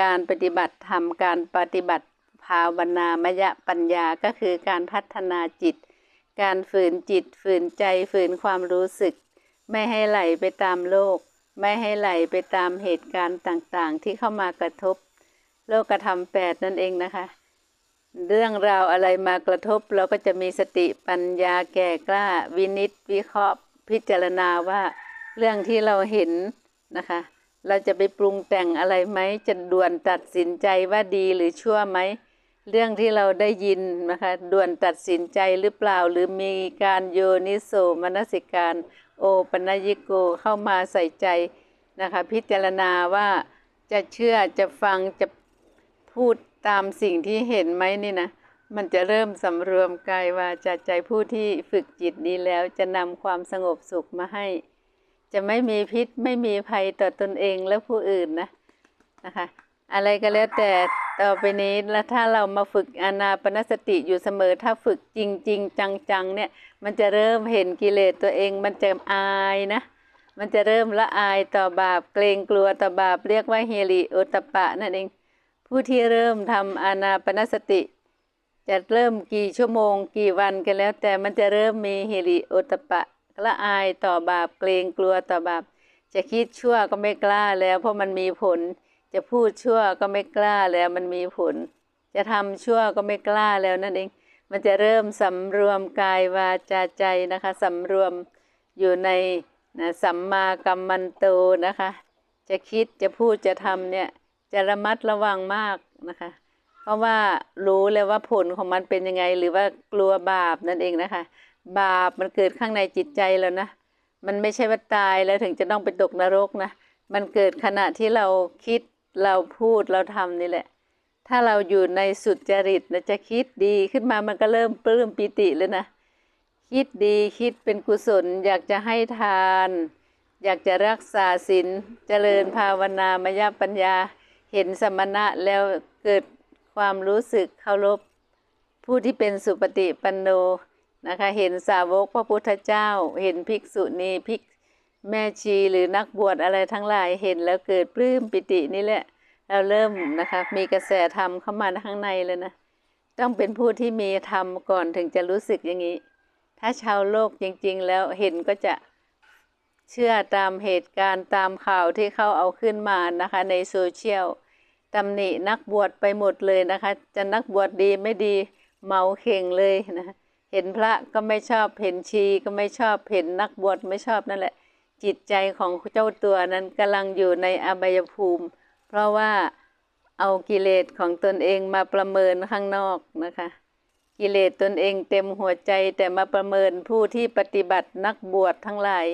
การปฏิบัติธรรมการปฏิบัติภาวนามยปัญญาก็คือการพัฒนาจิต การฝืนจิต ฝืนใจฝืนความรู้สึก ไม่ให้ไหลไปตามโลก ไม่ให้ไหลไปตามเหตุการณ์ต่างๆ ที่เข้ามากระทบ โลกธรรมแปดนั่นเองนะคะ เรื่องราวอะไรมากระทบเราก็จะมีสติปัญญาแก่กล้า วินิจวิเคราะห์ พิจารณาว่าเรื่องที่เราเห็นนะคะ เราจะไปปรุงแต่งอะไรไหมจะด่วนตัดสินใจว่าดีหรือชั่วไหม เรื่องที่เราได้ยินนะคะด่วนตัดสินใจหรือเปล่า หรือมีการโยนิโสมนสิการ โอปัญญิโกเข้ามาใส่ใจนะคะพิจารณาว่าจะเชื่อจะฟังจะพูดตามสิ่งที่เห็นไหมนี่นะมันจะเริ่มสำรวมกายวาจาใจผู้ที่ฝึกจิตดีแล้วจะนำความสงบสุขมาให้ จะไม่มีพิษไม่มีภัยต่อตนเองและผู้อื่นนะนะคะ อะไรก็แล้วแต่ต่อไปนี้แล้วถ้าเรามาฝึกอานาปนสติอยู่เสมอ ถ้าฝึกจริงๆจังๆเนี่ยมันจะเริ่มเห็นกิเลสตัวเองมันจะอายนะ มันจะเริ่มละอายต่อบาปเกรงกลัวต่อบาปเรียกว่าเฮริโอตปะนั่นเอง ผู้ที่เริ่มทำอานาปนสติ จะเริ่มกี่ชั่วโมง กี่วันกันแล้ว แต่มันจะเริ่มมีเฮริโอตปะ ละอายต่อบาปเกรงกลัวต่อบาป จะคิดชั่วก็ไม่กล้าแล้ว เพราะมันมีผล จะพูดชั่วก็ไม่กล้าแล้วมันมีผล จะทำชั่วก็ไม่กล้าแล้วนั่นเอง มันจะเริ่มสำรวมกายวาจาใจนะคะสำรวมอยู่ในนะสัมมากัมมันโตนะคะ จะคิดจะพูดจะทำเนี่ยจะระมัดระวังมากนะคะ เพราะว่ารู้เลยว่าผลของมันเป็นยังไง หรือว่ากลัวบาปนั่นเองนะคะ บาปมันเกิดข้างในจิตใจแล้วนะ มันไม่ใช่ว่าตายแล้วถึงจะต้องไปตกนรกนะ มันเกิดขณะที่เราคิดเราพูดเราทำนี่แหละ ถ้าเราอยู่ในสุจริตนะจะคิดดีขึ้นมามันก็เริ่มปลื้มปิติแล้วนะ คิดดีคิดเป็นกุศล อยากจะให้ทาน อยากจะรักษาศีลเจริญภาวนามยปัญญา เห็นสมณะแล้วเกิดความรู้สึกเคารพผู้ที่เป็นสุปฏิปันโน นะคะ เห็นสาวกพระพุทธเจ้า เห็นภิกษุณีภิกแม่ชีหรือนักบวชอะไรทั้งหลายเห็นแล้วเกิดปลื้มปิตินี่แหละ เราเริ่มนะคะ มีกระแสธรรมเข้ามาข้างในเลยนะ ต้องเป็นผู้ที่มีธรรมก่อนถึงจะรู้สึกอย่างนี้ ถ้าชาวโลกจริง ๆ แล้วเห็นก็จะเชื่อตามเหตุการณ์ตามข่าวที่เขาเอาขึ้นมานะคะ ในโซเชียลตำหนินักบวชไปหมดเลยนะคะ จะนักบวชดีไม่ดีเมาเข่งเลยนะ เห็นพระก็ไม่ชอบเห็นชีก็ไม่ชอบเห็นนักบวชไม่ชอบนั่นแหละ จิตใจของเจ้าตัวนั้นกำลังอยู่ในอบายภูมิ เพราะว่าเอากิเลสของตนเองมาประเมินข้างนอกนะคะ กิเลสตนเองเต็มหัวใจแต่มาประเมินผู้ที่ปฏิบัตินักบวชทั้งหลาย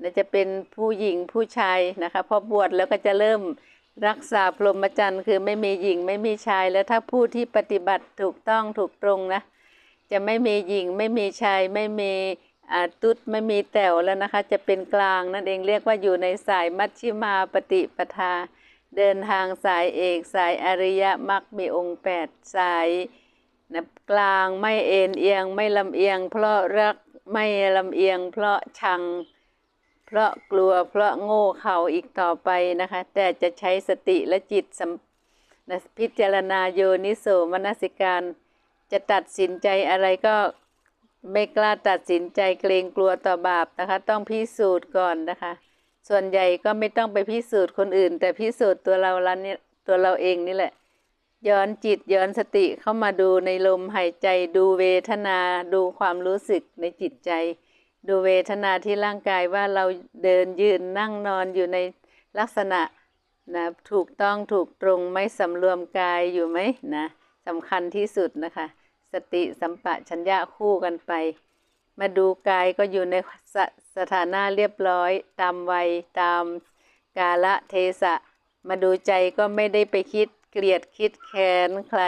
และจะเป็นผู้หญิงผู้ชายนะคะพอบวชแล้วก็จะเริ่มรักษาพรหมจรรย์คือไม่มีหญิงไม่มีชาย แล้วถ้าผู้ที่ปฏิบัติถูกต้องถูกตรงนะ จะไม่มีหญิง ไม่มีชาย ไม่มีตุ๊ดไม่มีแต๋วแล้วนะคะ จะเป็นกลางนั่นเองเรียกว่าอยู่ในสายมัชชิมาปฏิปทา เดินทางสายเอกสายอริยมรรคมีองค์แปดสายนะกลางไม่เอ็นเอียง ไม่ลำเอียง เพราะรักไม่ลำเอียง เพราะชัง เพราะกลัวเพราะโง่เข่าอีกต่อไปนะคะ แต่จะใช้สติและจิตสัมนะพิจารณาโยนิโสมนสิการ จะตัดสินใจอะไรก็ไม่กล้าตัดสินใจเกรงกลัวต่อบาปนะคะ ต้องพิสูจน์ก่อนนะคะ ส่วนใหญ่ก็ไม่ต้องไปพิสูจน์คนอื่น แต่พิสูจน์ตัวเราละเนี่ยตัวเราเองนี่แหละ ย้อนจิตย้อนสติเข้ามาดูในลมหายใจดูเวทนา ดูความรู้สึกในจิตใจ ดูเวทนาที่ร่างกายว่าเราเดินยืนนั่งนอนอยู่ในลักษณะนะถูกต้องถูกตรงไม่สำรวมกายอยู่ไหมนะ สำคัญที่สุดนะคะ สติสัมปะชัญญะคู่กันไป มาดูกายก็อยู่ในสสถานะเรียบร้อย ตามวัยตามกาละเทศะ มาดูใจก็ไม่ได้ไปคิดเกลียดคิดแค้นใคร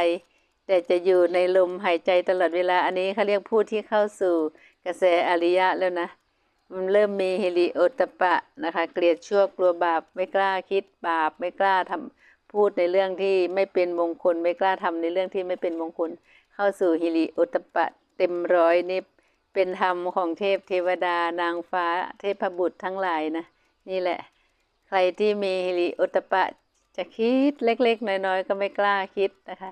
แต่จะอยู่ในลมหายใจตลอดเวลาอันนี้เขาเรียกผู้ที่เข้าสู่กระแสอริยะแล้วนะมันเริ่มมีฮิริโอตปปะนะคะ เกลียดชั่วกลัวบาปไม่กล้าคิดบาปไม่กล้าทำ พูดในเรื่องที่ไม่เป็นมงคล ไม่กล้าทำในเรื่องที่ไม่เป็นมงคล เข้าสู่ฮิริโอตปะเต็มร้อยนี่เป็นธรรมของเทพเทวดานางฟ้าเทพบุตรทั้งหลายนะ นี่แหละ ใครที่มีฮิริโอตปปะจะคิดเล็ก ๆ น้อยๆ ก็ไม่กล้าคิดนะคะ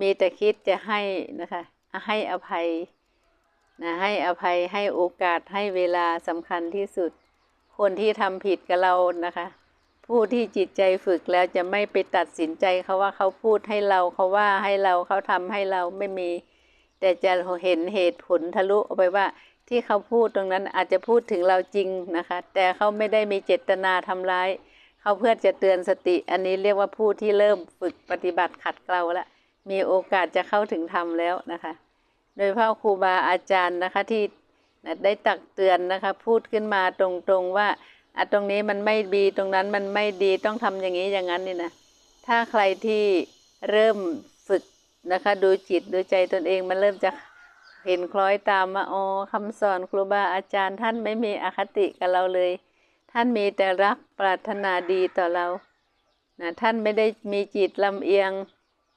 มีแต่คิดจะให้นะคะ ให้อภัยนะให้อภัยให้โอกาสให้เวลาสำคัญที่สุด คนที่ทำผิดกับเรานะคะ ผู้ที่จิตใจฝึกแล้วจะไม่ไปตัดสินใจเขาว่าเขาพูดให้เราเขาว่าให้เราเขาทำให้เราไม่มี แต่จะเห็นเหตุผลทะลุออกไปว่าที่เขาพูดตรงนั้นอาจจะพูดถึงเราจริงนะคะ แต่เขาไม่ได้มีเจตนาทำร้ายเขาเพื่อจะเตือนสติ อันนี้เรียกว่าผู้ที่เริ่มฝึกปฏิบัติขัดเกลาแล้วมีโอกาสจะเข้าถึงธรรมแล้วนะคะ โดยพระครูบาอาจารย์นะคะที่ได้ตักเตือนนะคะ พูดขึ้นมาตรงๆว่า อะตรงนี้มันไม่ดีตรงนั้นมันไม่ดีต้องทำอย่างนี้อย่างนั้นนี่นะถ้าใครที่เริ่มฝึกนะคะ ดูจิตดูใจตนเองมันเริ่มจะเห็นคล้อยตามมาอ๋อคำสอนครูบาอาจารย์ ท่านไม่มีอคติกับเราเลย ท่านมีแต่รักปรารถนาดีต่อเรานะท่านไม่ได้มีจิตลำเอียง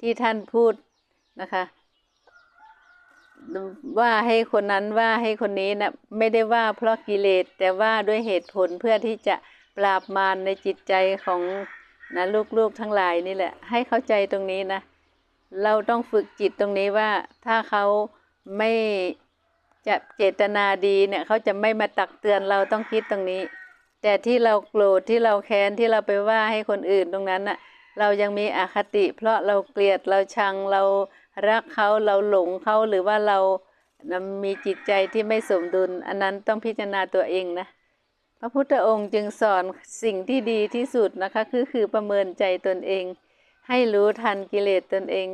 ที่ท่านพูดนะคะ ว่าให้คนนั้นว่าให้คนนี้นะไม่ได้ว่าเพราะกิเลสแต่ว่าด้วยเหตุผลเพื่อที่จะปราบมารในจิตใจของนะลูกๆทั้งหลายนี่แหละ ให้เข้าใจตรงนี้นะ เราต้องฝึกจิตตรงนี้ว่าถ้าเขาไม่จะเจตนาดีเนี่ยเขาจะไม่มาตักเตือนเราต้องคิดตรงนี้ แต่ที่เราโกรธที่เราแค้นที่เราไปว่าให้คนอื่นตรงนั้นน่ะเรายังมีอคติ เพราะเราเกลียดเราชังเรา รักเขาเราหลงเขาหรือว่าเรามีจิตใจที่ไม่สมดุล อันนั้นต้องพิจารณาตัวเองนะ พระพุทธองค์จึงสอนสิ่งที่ดีที่สุดนะคะคือคือประเมินใจตนเอง ให้รู้ทันกิเลสตนเอง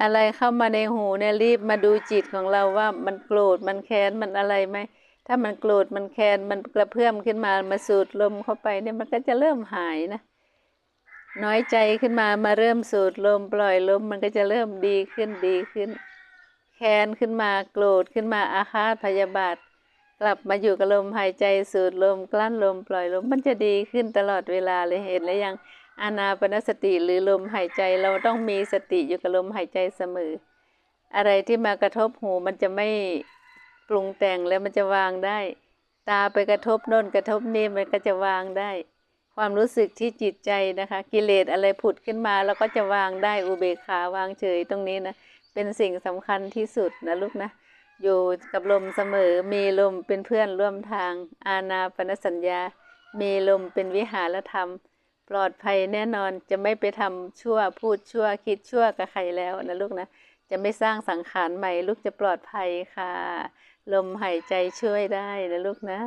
อะไรเข้ามาในหูเนี่ยรีบมาดูจิตของเราว่ามันโกรธมันแค้นมันอะไรไหมถ้ามันโกรธมันแค้นมันกระเพื่อมขึ้นมามาสูดลมเข้าไปเนี่ยมันก็จะเริ่มหายนะ น้อยใจขึ้นมามาเริ่มสูดลมปล่อยลมมันก็จะเริ่มดีขึ้นดีขึ้น แค้นขึ้นมาโกรธขึ้นมาอาฆาตพยาบาท กลับมาอยู่กับลมหายใจสูดลมกลั้นลมปล่อยลมมันจะดีขึ้นตลอดเวลาเลยเห็นแล้วยังอานาปนสติหรือลมหายใจเราต้องมีสติอยู่กับลมหายใจเสมอ อะไรที่มากระทบหูมันจะไม่ปรุงแต่งแล้วมันจะวางได้ ตาไปกระทบโน่นกระทบนี่มันก็จะวางได้ ความรู้สึกที่จิตใจนะคะ กิเลสอะไรผุดขึ้นมาเราก็จะวางได้อุเบกขาวางเฉยตรงนี้นะ เป็นสิ่งสำคัญที่สุดนะลูกนะ อยู่กับลมเสมอ มีลมเป็นเพื่อนร่วมทาง อาณาปณสัญญา มีลมเป็นวิหารธรรม ปลอดภัยแน่นอน จะไม่ไปทำชั่ว พูดชั่ว คิดชั่วกับใครแล้วนะลูกนะ จะไม่สร้างสังขารใหม่ ลูกจะปลอดภัยค่ะ ลมหายใจช่วยได้นะลูกนะ